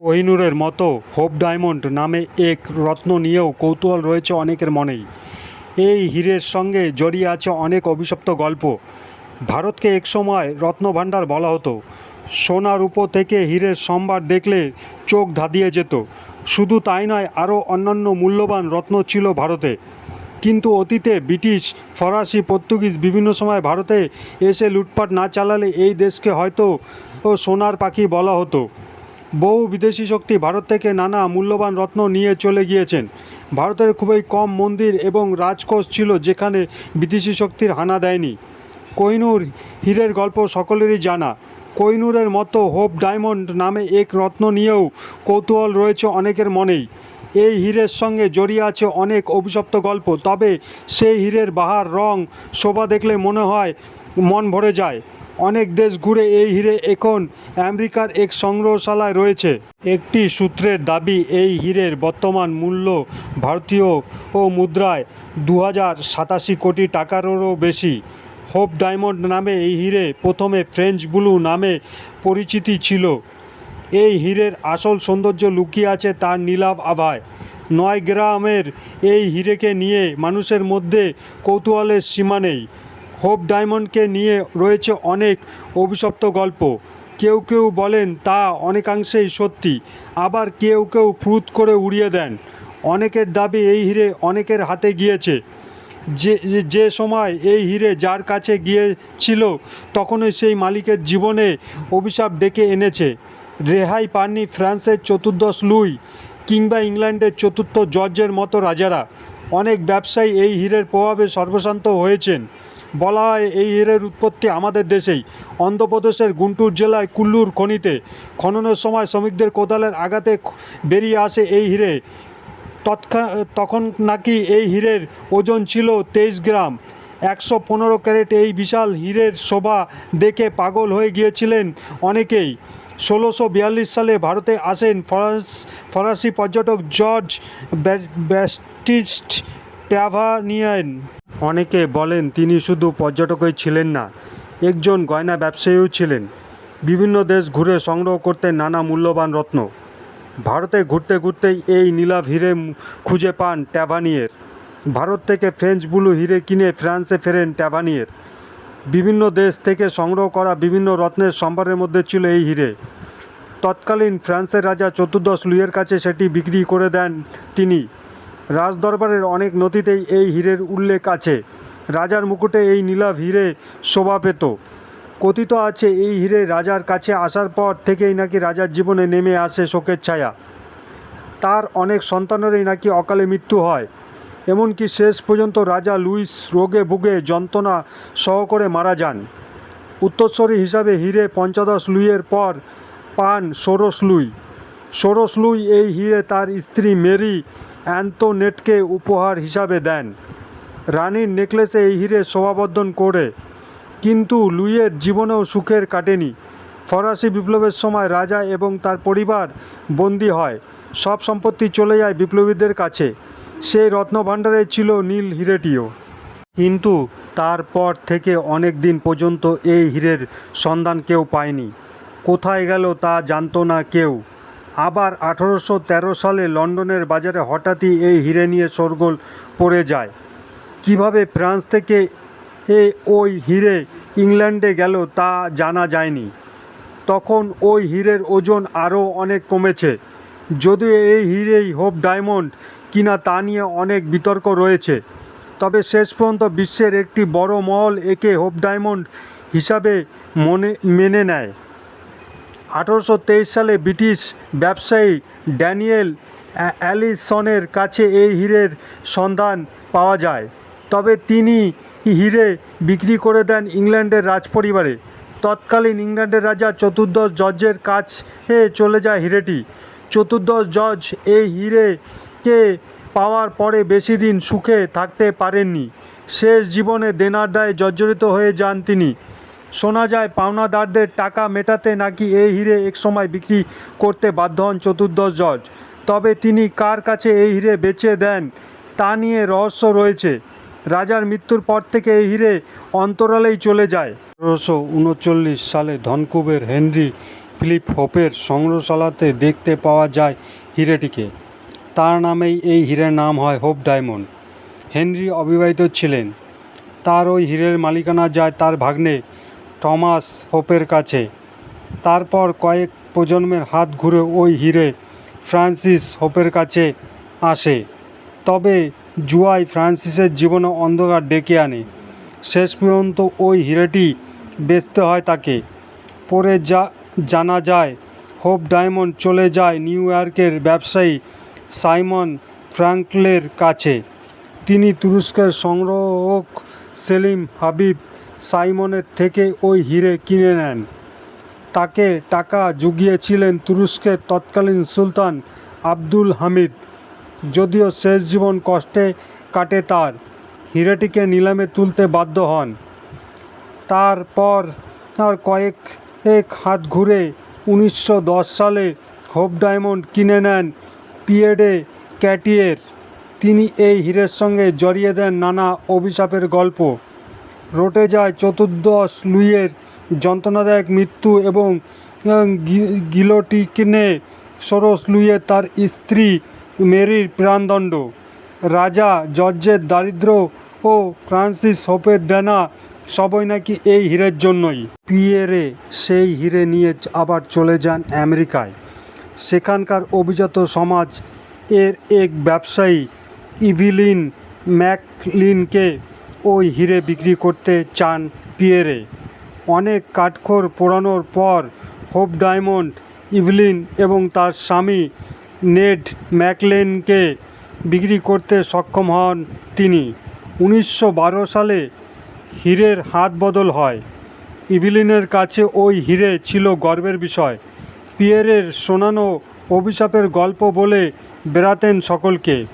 কোহিনূরের মতো hope diamond নামে এক রত্ন নিয়েও কৌতূহল রয়েছে অনেকের মনেই। এই হীরের সঙ্গে জড়িয়ে আছে অনেক অভিশপ্ত গল্প। ভারতকে একসময় রত্নভাণ্ডার বলা হতো। সোনা রূপো থেকে হীরের সম্ভার দেখলে চোখ ধাঁধিয়ে যেত। শুধু তাই নয়, আরও অন্যান্য মূল্যবান রত্ন ছিল ভারতে। কিন্তু অতীতে ব্রিটিশ, ফরাসি, পর্তুগিজ বিভিন্ন সময় ভারতে এসে লুটপাট না চালালে এই দেশকে হয়তো সোনার পাখি বলা হতো। বহু বিদেশি শক্তি ভারত থেকে নানা মূল্যবান রত্ন নিয়ে চলে গিয়েছেন। ভারতের খুবই কম মন্দির এবং রাজকোষ ছিল যেখানে বিদেশি শক্তির হানা দেয়নি। কোহিনূর হীরের গল্প সকলেরই জানা। কোহিনূরের মতো হোপ ডায়মন্ড নামে এক রত্ন নিয়েও কৌতূহল রয়েছে অনেকের মনেই। এই হীরের সঙ্গে জড়িয়ে আছে অনেক অভিশপ্ত গল্প, তবে সেই হীরের বাহার রং শোভা দেখলে মনে হয় মন ভরে যায়। অনেক দেশ ঘুরে এই হিরে এখন আমেরিকার এক সংগ্রহশালায় রয়েছে। একটি সূত্রের দাবি, এই হীরের বর্তমান মূল্য ভারতীয় ও মুদ্রায় দু হাজার সাতাশি কোটি টাকারও বেশি। হোপ ডায়মন্ড নামে এই হিরে প্রথমে ফ্রেঞ্চ ব্লু নামে পরিচিতি ছিল। এই হীরের আসল সৌন্দর্য লুকিয়ে আছে তার নীলাভ আভায়। নয় গ্রামের এই হিরেকে নিয়ে মানুষের মধ্যে কৌতূহলের সীমা নেই। হোপ ডায়মন্ডকে নিয়ে রয়েছে অনেক অভিশপ্ত গল্প। কেউ কেউ বলেন তা অনেকাংশেই সত্যি, আবার কেউ কেউ ফুট করে উড়িয়ে দেন। অনেকের দাবি এই হিরে অনেকের হাতে গিয়েছে। যে- যে সময় এই হিরে যার কাছে গিয়েছিল, তখনই সেই মালিকের জীবনে অভিশাপ ডেকে এনেছে। রেহাই পাননি ফ্রান্সের চতুর্দশ লুই, কিংবা ইংল্যান্ডের চতুর্থ জর্জের মতো রাজারা। অনেক ব্যবসায়ী এই হীরের প্রভাবে সর্বশান্ত হয়েছেন। বলা হয় এই হীরের উৎপত্তি আমাদের দেশেই। অন্ধ্রপ্রদেশের গুন্টুর জেলায় কুল্লুর খনিতে খননের সময় শ্রমিকদের কোদালের আঘাতে বেরিয়ে আসে এই হিরে। তৎক্ষা তখন নাকি এই হীরের ওজন ছিল তেইশ গ্রাম। একশো পনেরো ক্যারেট এই বিশাল হীরের শোভা দেখে পাগল হয়ে গিয়েছিলেন অনেকেই। ষোলোশো বিয়াল্লিশ সালে ভারতে আসেন ফরাস ফরাসি পর্যটক জর্জ ব্যাস- ব্যাস্টিস্ট ট্যাভানিয়ান। অনেকে বলেন তিনি শুধু পর্যটকই ছিলেন না, একজন গয়না ব্যবসায়ীও ছিলেন। বিভিন্ন দেশ ঘুরে সংগ্রহ করতেন নানা মূল্যবান রত্ন। ভারতে ঘুরতে ঘুরতেই এই নীলাভ হিরে খুঁজে পান ট্যাভানিয়ের। ভারত থেকে ফ্রেঞ্চ ব্লু হিরে কিনে ফ্রান্সে ফেরেন ট্যাভানিয়ের। বিভিন্ন দেশ থেকে সংগ্রহ করা বিভিন্ন রত্নের সম্ভারের মধ্যে ছিল এই হিরে। তৎকালীন ফ্রান্সের রাজা চতুর্দশ লুইয়ের কাছে সেটি বিক্রি করে দেন তিনি। রাজদরবারের অনেক নথিতেই এই হীরের উল্লেখ আছে। রাজার মুকুটে এই নীলাভ হীরে শোভা পেত। কথিত আছে, এই হিরে রাজার কাছে আসার পর থেকেই নাকি রাজার জীবনে নেমে আসে শোকের ছায়া। তার অনেক সন্তানেরই নাকি অকালে মৃত্যু হয়। এমনকি শেষ পর্যন্ত রাজা লুইস রোগে ভুগে যন্ত্রণা সহ করে মারা যান। উত্তরস্বরী হিসাবে হিরে পঞ্চদশ লুইয়ের পর পান ষোড়শ লুই। ষোড়শ লুই এই হিরে তার স্ত্রী মেরি অ্যান্তোনেটকে উপহার হিসাবে দেন। রানীর নেকলেসে এই হিরে শোভাবর্ধন করে, কিন্তু লুইয়ের জীবনেও সুখের কাটেনি। ফরাসি বিপ্লবের সময় রাজা এবং তার পরিবার বন্দী হয়, সব সম্পত্তি চলে যায় বিপ্লবীদের কাছে। সেই রত্নভাণ্ডারে ছিল নীল হিরেটিও। কিন্তু তারপর থেকে অনেক দিন পর্যন্ত এই হীরের সন্ধান কেউ পায়নি। কোথায় গেল তা জানতো না কেউ। আবার আঠারোশো তেরো সালে লন্ডনের বাজারে হঠাৎই এই হিরে নিয়ে শোরগোল পড়ে যায়। কীভাবে ফ্রান্স থেকে এ ওই হিরে ইংল্যান্ডে গেল তা জানা যায়নি। তখন ওই হীরের ওজন আরও অনেক কমেছে। যদিও এই হীরেই হোপ ডায়মন্ড কিনা তা নিয়ে অনেক বিতর্ক রয়েছে। তবে শেষ পর্যন্ত বিশ্বের একটি বড় মহল একে হোপ ডায়মন্ড হিসাবে মনে, মেনে নেয়। আঠারোশো সালে ব্রিটিশ ব্যবসায়ী ড্যানিয়েল অ্যালিসনের কাছে এই হীরের সন্ধান পাওয়া যায়। তবে তিনি হিরে বিক্রি করে দেন ইংল্যান্ডের রাজপরিবারে। তৎকালীন ইংল্যান্ডের রাজা চতুর্দশ জর্জের কাছে চলে যায় হিরেটি। চতুর্দশ জর্জ এই হিরেকে পাওয়ার পরে বেশি দিন সুখে থাকতে পারেননি। শেষ জীবনে দেনার দায়ে জর্জরিত হয়ে যান তিনি। শোনা যায়, পাওনাদারদের টাকা মেটাতে নাকি এই হিরে একসময় বিক্রি করতে বাধ্য হন চতুর্দশ জজ। তবে তিনি কার কাছে এই হিরে বেচে দেন, তা নিয়ে রহস্য রয়েছে। রাজার মৃত্যুর পর থেকে এই হিরে অন্তরালেই চলে যায়। আঠারোশো উনচল্লিশ সালে ধনকুবের হেনরি ফিলিপ হোপের সংগ্রহশালাতে দেখতে পাওয়া যায় হিরেটিকে। তার নামেই এই হিরের নাম হয় হোপ ডায়মন্ড। হেনরি অবিবাহিত ছিলেন। তার ওই হিরের মালিকানা যায় তার ভাগ্নে টমাস হোপের কাছে। তারপর কয়েক প্রজন্মের হাত ঘুরে ওই হিরে ফ্রান্সিস হোপের কাছে আসে। তবে জুয়াই ফ্রান্সিসের জীবনে অন্ধকার ডেকে আনে। শেষ পর্যন্ত ওই হিরেটি বেচতে হয় তাকে। পরে যা জানা যায়, হোপ ডায়মন্ড চলে যায় নিউ ইয়র্কের ব্যবসায়ী সাইমন ফ্রাঙ্কলের কাছে। তিনি তুরস্কের সংগ্রহক সেলিম হাবিব সাইমনের থেকে ওই হিরে কিনে নেন। তাকে টাকা জুগিয়েছিলেন তুরস্কের তৎকালীন সুলতান আব্দুল হামিদ। যদিও শেষ জীবন কষ্টে কাটে তার। হিরেটিকে নিলামে তুলতে বাধ্য হন। তারপর আর কয়েক এক হাত ঘুরে উনিশশো দশ সালে হোপ ডায়মন্ড কিনে নেন পিয়েডে ক্যাটিয়ের। তিনি এই হীরের সঙ্গে জড়িয়ে দেন নানা অভিশাপের গল্প। রটে যায় চতুর্দশ লুইয়ের যন্ত্রণাদায়ক মৃত্যু এবং গি- গিলোটিনে ষোড়শ লুইয়ে তার স্ত্রী মেরির প্রাণদণ্ড। রাজা জর্জের দারিদ্র ও ফ্রান্সিস হোপের দেনা সবই নাকি এই হীরের জন্যই। পিয়েরে সেই হিরে নিয়ে আবার চলে যান আমেরিকায়। সেখানকার অভিজাত সমাজ এর এক ব্যবসায়ী ইভিলিন ম্যাকলিনকে ওই হিরে বিক্রি করতে চান পিয়েরে। অনেক কাঠখোর পোড়ানোর পর হোপ ডায়মন্ড, ইভলিন এবং তার স্বামী নেড ম্যাকলেনকে বিক্রি করতে সক্ষম হন তিনি। উনিশশো বারো সালে হীরের হাত বদল হয়। ইভিলিনের কাছে ওই হিরে ছিল গর্বের বিষয়। পিয়েরের শোনানো অভিশাপের গল্প বলে বেড়াতেন সকলকে।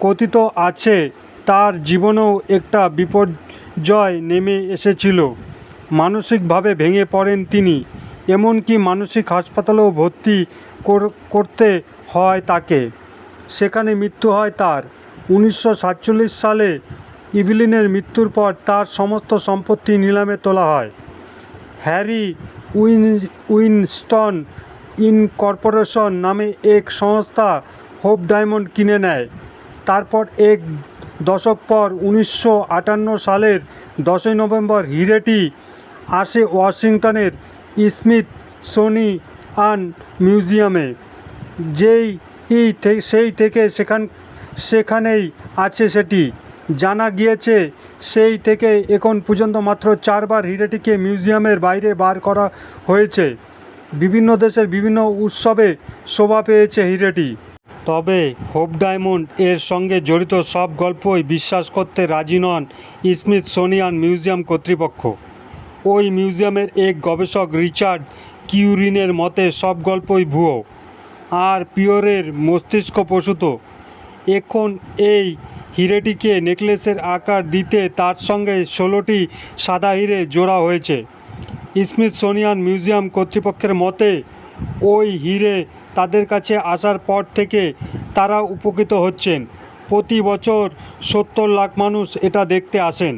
কথিত আছে তার জীবনেও একটা বিপর্যয় নেমে এসেছিল। মানসিকভাবে ভেঙে পড়েন তিনি, এমনকি মানসিক হাসপাতালেও ভর্তি কর- করতে হয় তাকে। সেখানে মৃত্যু হয় তার। উনিশশো সাতচল্লিশ সালে ইভিলিনের মৃত্যুর পর তার সমস্ত সম্পত্তি নিলামে তোলা হয়। হ্যারি উইন, উইনস্টন ইনকর্পোরেশন নামে এক সংস্থা হোপ ডায়মন্ড কিনে নেয়। তারপর এক দশক পর উনিশশো আটান্ন সালের দশই নভেম্বর হিরেটি আসে ওয়াশিংটনের স্মিথ, সোনি আন মিউজিয়ামে। যেই সেই থেকে সেখান, সেখানেই আছে সেটি। জানা গিয়েছে, সেই থেকে এখন পর্যন্ত মাত্র চারবার হিরেটিকে মিউজিয়ামের বাইরে বার করা হয়েছে। বিভিন্ন দেশের বিভিন্ন উৎসবে শোভা পেয়েছে হিরেটি। তবে হোপ ডায়মন্ড এর সঙ্গে জড়িত সব গল্পই বিশ্বাস করতে রাজি নন স্মিথ সোনিয়ান মিউজিয়াম কর্তৃপক্ষ। ওই মিউজিয়ামের এক গবেষক রিচার্ড কিউরিনের মতে সব গল্পই ভুয়ো আর পিওরের মস্তিষ্ক প্রসূত। এখন এই হিরেটিকে নেকলেসের আকার দিতে তার সঙ্গে ষোলোটি সাদা হিরে জোড়া হয়েছে। স্মিথসোনিয়ান মিউজিয়াম কর্তৃপক্ষের মতে, ওই হিরে তাদের কাছে আসার পর থেকে তারা উপকৃত হচ্ছেন। প্রতি বছর সত্তর লাখ মানুষ এটা দেখতে আসেন।